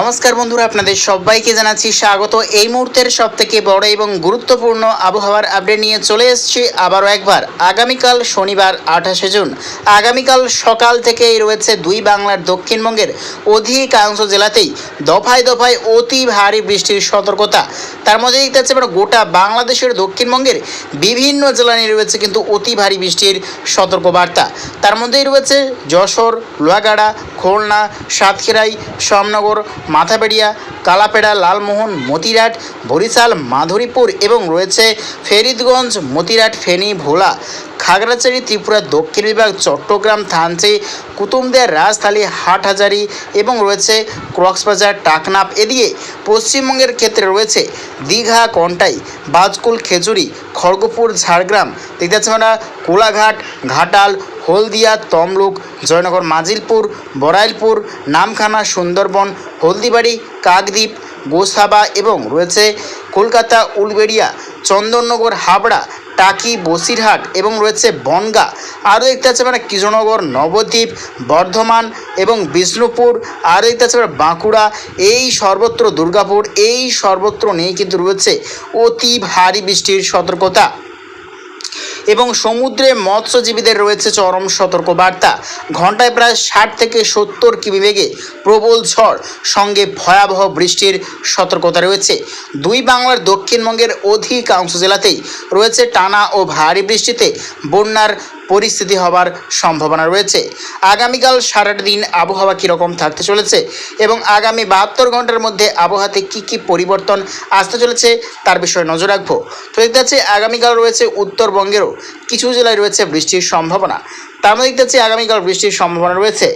নমস্কার বন্ধুরা, আপনাদের সবাইকে জানাচ্ছি স্বাগত। এই মুহূর্তের সব থেকে বড় এবং গুরুত্বপূর্ণ আবহাওয়ার আপডেট নিয়ে চলে এসেছি আবারও একবার। আগামীকাল শনিবার, আঠাশে জুন। আগামীকাল সকাল থেকেই রয়েছে দুই বাংলার দক্ষিণবঙ্গের অধিকাংশ জেলাতেই দফায় দফায় অতি ভারী বৃষ্টির সতর্কতা। তার মধ্যে দেখতে পাচ্ছি আমরা গোটা বাংলাদেশের দক্ষিণবঙ্গের বিভিন্ন জেলা নিয়ে রয়েছে কিন্তু অতি ভারী বৃষ্টির সতর্কবার্তা। তার মধ্যেই রয়েছে যশোর, লোহাগাড়া খুলনা, সাতক্ষীরাই শ্যামনগর মাথাবেড়িয়া, কালাপেড়া, লালমোহন, মতিরাট, বরিশাল, মাধুরীপুর এবং রয়েছে ফেরিদগঞ্জ, মতিরাট, ফেনী, ভোলা, খাগড়াছড়ি, ত্রিপুরা, দক্ষিণ বিভাগ, চট্টগ্রাম, থানচি কুতুমদিয়া রাজথালি হাটহাজারি এবং রয়েছে কক্সবাজার টাকনাপ এদিকে পশ্চিমবঙ্গের ক্ষেত্রে রয়েছে দীঘা, কন্টাই, বাজকুল, খেজুরি, খড়গপুর, ঝাড়গ্রাম। দেখতে পাচ্ছি আমরা কোলাঘাট, ঘাটাল হলদিয়া, তমলুক, জয়নগর, মাজিলপুর বরাইলপুর নামখানা, সুন্দরবন, হলদিবাড়ি, কাকদ্বীপ, গোসাবা এবং রয়েছে কলকাতা, উলবেড়িয়া, চন্দননগর, হাবড়া, টাকি, বসিরহাট এবং রয়েছে বনগা। আরও দেখতে আছে মানে কৃষ্ণনগর, নবদ্বীপ, বর্ধমান এবং বিষ্ণুপুর। আরও দেখতে আছে মানে বাঁকুড়া। এই সর্বত্র দুর্গাপুর, এই সর্বত্র নিয়ে কিন্তু রয়েছে অতি ভারী বৃষ্টির সতর্কতা। এবং সমুদ্রে মৎস্যজীবীদের রয়েছে চরম সতর্কবার্তা। ঘন্টায় প্রায় ষাট থেকে সত্তর কিমি বেগে প্রবল ঝড়, সঙ্গে ভয়াবহ বৃষ্টির সতর্কতা রয়েছে। দুই বাংলার দক্ষিণবঙ্গের অধিকাংশ জেলাতেই রয়েছে টানা ও ভারী বৃষ্টিতে বন্যার পরিস্থিতি হবার সম্ভাবনা রয়েছে। আগামীকাল সারাটা দিন আবহাওয়া কীরকম থাকতে চলেছে এবং আগামী বাহাত্তর ঘণ্টার মধ্যে আবহাওয়াতে কী কী পরিবর্তন আসতে চলেছে তার বিষয়ে নজর রাখব। তো দেখতে পাচ্ছি, আগামীকাল রয়েছে উত্তরবঙ্গেরও কিছু জেলায় রয়েছে বৃষ্টির সম্ভাবনা। তার মধ্যে দেখতে পাচ্ছি, আগামীকাল বৃষ্টির সম্ভাবনা রয়েছে।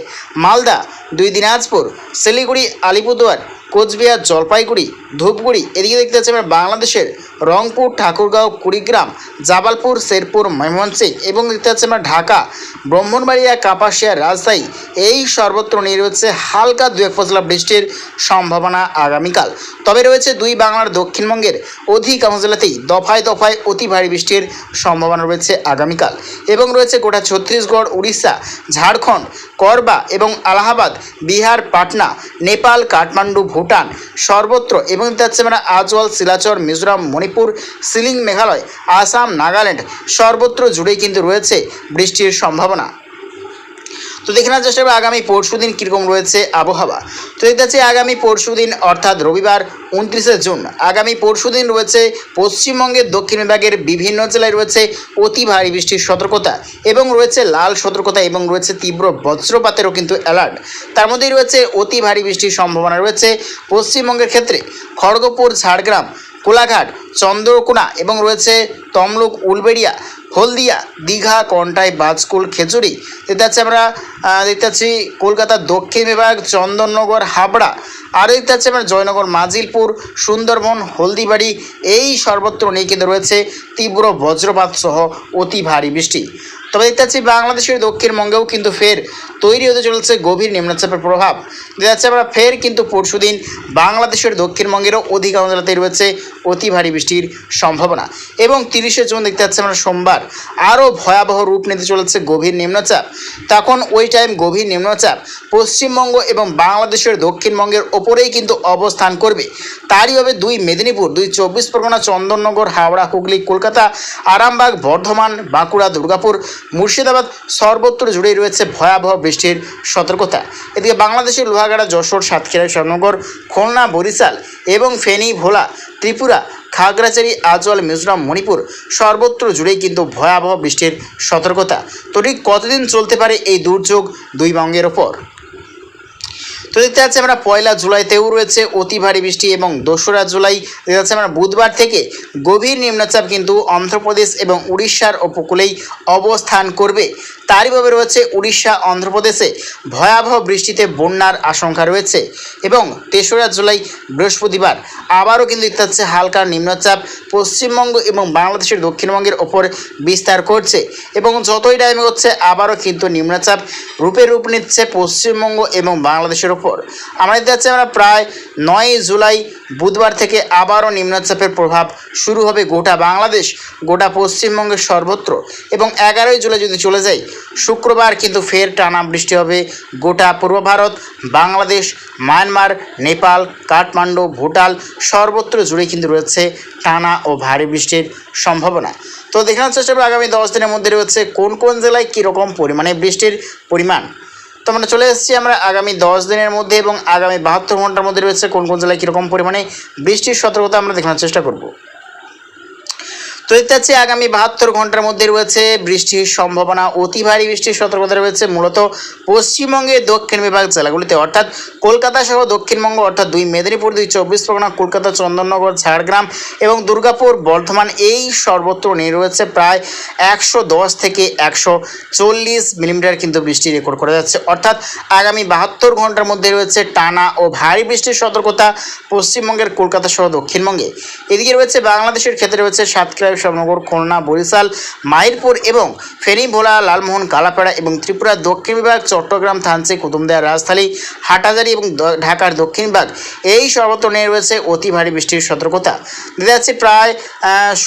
মালদা, দুই দিনাজপুর, শিলিগুড়ি, আলিপুরদুয়ার কোচবিহার জলপাইগুড়ি, ধূপগুড়ি, এদিকে দেখতে পাচ্ছি আমরা বাংলাদেশের রংপুর, ঠাকুরগাঁও, কুড়িগ্রাম, জাবালপুর, শেরপুর ময়মনসিং এবং দেখতে পাচ্ছি আমরা ঢাকা, ব্রাহ্মণবাড়িয়া, কাপাসিয়া, রাজশাহী। এই সর্বত্র নিয়ে রয়েছে হালকা দু এক ফসলা বৃষ্টির সম্ভাবনা আগামীকাল। তবে রয়েছে দুই বাংলার দক্ষিণবঙ্গের অধিকাংশ জেলাতেই দফায় দফায় অতি ভারী বৃষ্টির সম্ভাবনা রয়েছে আগামীকাল। এবং রয়েছে গোটা ছত্তিশগড়, উড়িষ্যা, ঝাড়খণ্ড, করবা এবং আলাহাবাদ, বিহার, পাটনা, নেপাল, কাঠমান্ডু, ভুটান সর্বত্র এবং পাচ্ছি আমরা আজওয়াল, শিলাচর, মিজোরাম, মণিপুর সিলিং মেঘালয়, আসাম, নাগাল্যান্ড সর্বত্র জুড়েই কিন্তু রয়েছে বৃষ্টির সম্ভাবনা। তো দেখে নেওয়ার চেষ্টা করব আগামী পরশু দিন কীরকম রয়েছে আবহাওয়া। তো দেখতে পাচ্ছি আগামী পরশু দিন, অর্থাৎ রবিবার, উনত্রিশে জুন। আগামী পরশু দিন রয়েছে পশ্চিমবঙ্গের, দক্ষিণ বিভাগের বিভিন্ন জেলায় রয়েছে অতি ভারী বৃষ্টির সতর্কতা এবং রয়েছে লাল সতর্কতা এবং রয়েছে তীব্র বজ্রপাতেরও কিন্তু অ্যালার্ট। তার মধ্যেই রয়েছে অতি ভারী বৃষ্টির সম্ভাবনা রয়েছে পশ্চিমবঙ্গের ক্ষেত্রে। খড়গপুর, ঝাড়গ্রাম, কোলাঘাট, চন্দ্রকোনা এবং রয়েছে তমলুক, উলবেড়িয়া, হলদিয়া, দীঘা, কন্টাই, বাজকুল খেচুড়ি দেখতে পাচ্ছি আমরা দেখতে পাচ্ছি কলকাতার দক্ষিণ বিভাগ, চন্দননগর, হাবড়া। আর দেখতে পাচ্ছি আমরা জয়নগর, মাজিলপুর, সুন্দরবন, হলদিবাড়ি, এই সর্বত্র নিয়ে কিন্তু রয়েছে তীব্র বজ্রপাত সহ অতি ভারী বৃষ্টি। তবে দেখতে পাচ্ছি বাংলাদেশের দক্ষিণবঙ্গেও কিন্তু ফের তৈরি হতে চলেছে গভীর নিম্নচাপের প্রভাব। দেখা যাচ্ছে আমরা ফের কিন্তু পরশুদিন বাংলাদেশের দক্ষিণবঙ্গেরও অধিকাংশ রয়েছে অতি ভারী বৃষ্টির সম্ভাবনা। এবং তিরিশে জুন দেখতে পাচ্ছি আমরা সোমবার। আরও ভয়াবহ রূপ নিতে চলেছে গভীর নিম্নচাপ। তখন ওই টাইম গভীর নিম্নচাপ পশ্চিমবঙ্গ এবং বাংলাদেশের দক্ষিণবঙ্গের ওপরেই কিন্তু অবস্থান করবে। তারই হবে দুই মেদিনীপুর, দুই চব্বিশ পরগনা, চন্দননগর, হাওড়া, হুগলি, কলকাতা, আরামবাগ, বর্ধমান, বাঁকুড়া, দুর্গাপুর, মুর্শিদাবাদ সর্বত্র জুড়েই রয়েছে ভয়াবহ বৃষ্টির সতর্কতা। এদিকে বাংলাদেশের লোহাগাড়া, যশোর, সাতক্ষীরা, শ্যামনগর, খুলনা, বরিশাল এবং ফেনী, ভোলা, ত্রিপুরা খাগড়াছড়ি, আজওয়াল, মিজোরাম, মণিপুর সর্বত্র জুড়েই কিন্তু ভয়াবহ বৃষ্টির সতর্কতা। তো ঠিক কতদিন চলতে পারে এই দুর্যোগ দুই বঙ্গের ওপর? তো দেখতে পাচ্ছি আমরা পয়লা জুলাইতেও রয়েছে, অতি ভারী বৃষ্টি এবং দোসরা জুলাই। দেখতে পাচ্ছি আমরা বুধবার থেকে গভীর নিম্নচাপ কিন্তু অন্ধ্রপ্রদেশ এবং উড়িষ্যার উপকূলেই অবস্থান করবে। তারইভাবে রয়েছে উড়িষ্যা, অন্ধ্রপ্রদেশে ভয়াবহ বৃষ্টিতে বন্যার আশঙ্কা রয়েছে এবং তেসরা জুলাই বৃহস্পতিবার আবারও কিন্তু দেখতে পাচ্ছি হালকা নিম্নচাপ পশ্চিমবঙ্গ এবং বাংলাদেশের দক্ষিণবঙ্গের ওপর বিস্তার করছে এবং যতই টাইম হচ্ছে আবারও কিন্তু নিম্নচাপ রূপে রূপ নিচ্ছে পশ্চিমবঙ্গ এবং বাংলাদেশের ওপর। উপর। আমরা দেখতে পাচ্ছি আমরা প্রায় নয় জুলাই বুধবার থেকে আবারও নিম্নচাপের প্রভাব শুরু হবে গোটা বাংলাদেশ, গোটা পশ্চিমবঙ্গের সর্বত্র। এবং এগারোই জুলাই যদি চলে যাই, শুক্রবার কিন্তু ফের টানা বৃষ্টি হবে গোটা পূর্ব ভারত, বাংলাদেশ, মায়ানমার, নেপাল, কাঠমান্ডু, ভুটান সর্বত্র জুড়ে কিন্তু রয়েছে টানা ও ভারী বৃষ্টির সম্ভাবনা। তো দেখানোর চেষ্টা করব আগামী দশ দিনের মধ্যে রয়েছে কোন কোন জেলায় কীরকম পরিমাণে বৃষ্টির পরিমাণ। তো মানে চলে এসেছি আমরা আগামী দশ দিনের মধ্যে এবং আগামী বাহাত্তর ঘণ্টার মধ্যে রয়েছে কোন কোন জেলায় কীরকম পরিমাণে বৃষ্টির সতর্কতা আমরা দেখানোর চেষ্টা করব। তো দেখতে পাচ্ছি আগামী বাহাত্তর ঘণ্টার মধ্যে রয়েছে বৃষ্টির সম্ভাবনা, অতি ভারী বৃষ্টির সতর্কতা রয়েছে মূলত পশ্চিমবঙ্গের দক্ষিণ বিভাগ জেলাগুলিতে। অর্থাৎ কলকাতা সহ দক্ষিণবঙ্গ, অর্থাৎ দুই মেদিনীপুর, দুই চব্বিশ পরগনা, কলকাতা, চন্দননগর, ঝাড়গ্রাম এবং দুর্গাপুর, বর্ধমান এই সর্বত্র নিয়ে রয়েছে প্রায় একশো দশ থেকে একশো চল্লিশ মিলিমিটার কিন্তু বৃষ্টি রেকর্ড করা যাচ্ছে। অর্থাৎ আগামী বাহাত্তর ঘণ্টার মধ্যে রয়েছে টানা ও ভারী বৃষ্টির সতর্কতা পশ্চিমবঙ্গের কলকাতা সহ দক্ষিণবঙ্গে। এদিকে রয়েছে বাংলাদেশের ক্ষেত্রে রয়েছে সাতক্ষীরা শ্যামনগর খুলনা, বরিশাল, মাইরপুর এবং ফেনী ভোলা লালমোহন, কালাপাড়া এবং ত্রিপুরা, দক্ষিণ বিভাগ, চট্টগ্রাম, থানচি কুতুমদিয়া রাজধানী হাটাজারি এবং ঢাকার দক্ষিণ বিভাগ। এই সর্বত্র নিয়ে রয়েছে অতি ভারী বৃষ্টির সতর্কতা। দেখা যাচ্ছে প্রায়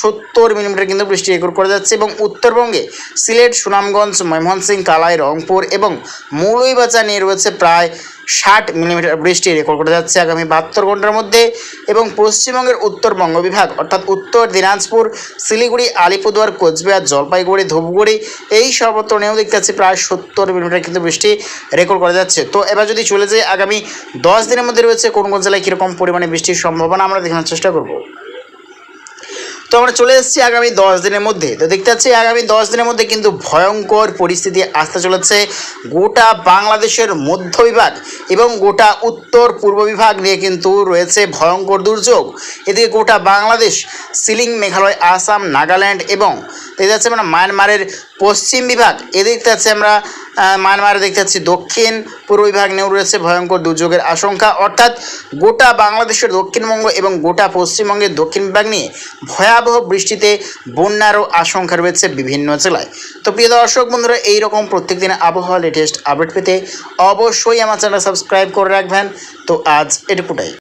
সত্তর মিলিমিটার কিন্তু বৃষ্টি রেকর্ড করা যাচ্ছে এবং উত্তরবঙ্গে সিলেট, সুনামগঞ্জ, ময়মনসিংহ, কালাই, রংপুর এবং মৌলভীবাজার নিয়ে রয়েছে প্রায় ষাট মিলিমিটার বৃষ্টি রেকর্ড করা যাচ্ছে আগামী বাহাত্তর ঘণ্টার মধ্যে এবং পশ্চিমবঙ্গের উত্তরবঙ্গ বিভাগ, অর্থাৎ উত্তর দিনাজপুর, শিলিগুড়ি, আলিপুরদুয়ার, কোচবিহার, জলপাইগুড়ি, ধূপগুড়ি, এই সর্বত্র নিয়েও দেখতে পাচ্ছি প্রায় সত্তর মিলিমিটার কিন্তু বৃষ্টি রেকর্ড করা যাচ্ছে। তো এবার যদি চলে যাই আগামী দশ দিনের মধ্যে রয়েছে কোন কোন জেলায় কীরকম পরিমাণে বৃষ্টির সম্ভাবনা আমরা দেখানোর চেষ্টা করব? তো আমরা চলে এসেছি আগামী দশ দিনের মধ্যে। তো দেখতে পাচ্ছি আগামী দশ দিনের মধ্যে কিন্তু ভয়ঙ্কর পরিস্থিতি আসতে চলেছে গোটা বাংলাদেশের মধ্য বিভাগ এবং গোটা উত্তর পূর্ব বিভাগ নিয়ে কিন্তু রয়েছে ভয়ঙ্কর দুর্যোগ। এদিকে গোটা বাংলাদেশ, সিলিং মেঘালয়, আসাম, নাগাল্যান্ড এবং দেখতে যাচ্ছে আমরা মায়ানমারের পশ্চিম বিভাগ, এদিকে দেখতে আমরা মায়ানমারে দেখতে পাচ্ছি দক্ষিণ, পূর্ব বিভাগ নিয়েও রয়েছে ভয়ঙ্কর দুর্যোগের আশঙ্কা। অর্থাৎ গোটা বাংলাদেশের দক্ষিণবঙ্গ এবং গোটা পশ্চিমবঙ্গের দক্ষিণ বিভাগ নিয়ে ভয়াবহ বৃষ্টিতে বন্যারও আশঙ্কা রয়েছে বিভিন্ন জেলায়। তো প্রিয় দর্শক বন্ধুরা, এইরকম প্রত্যেক দিন আবহাওয়া লেটেস্ট আপডেট পেতে অবশ্যই আমার চ্যানেল সাবস্ক্রাইব করে রাখবেন। তো আজ এটুকুটাই।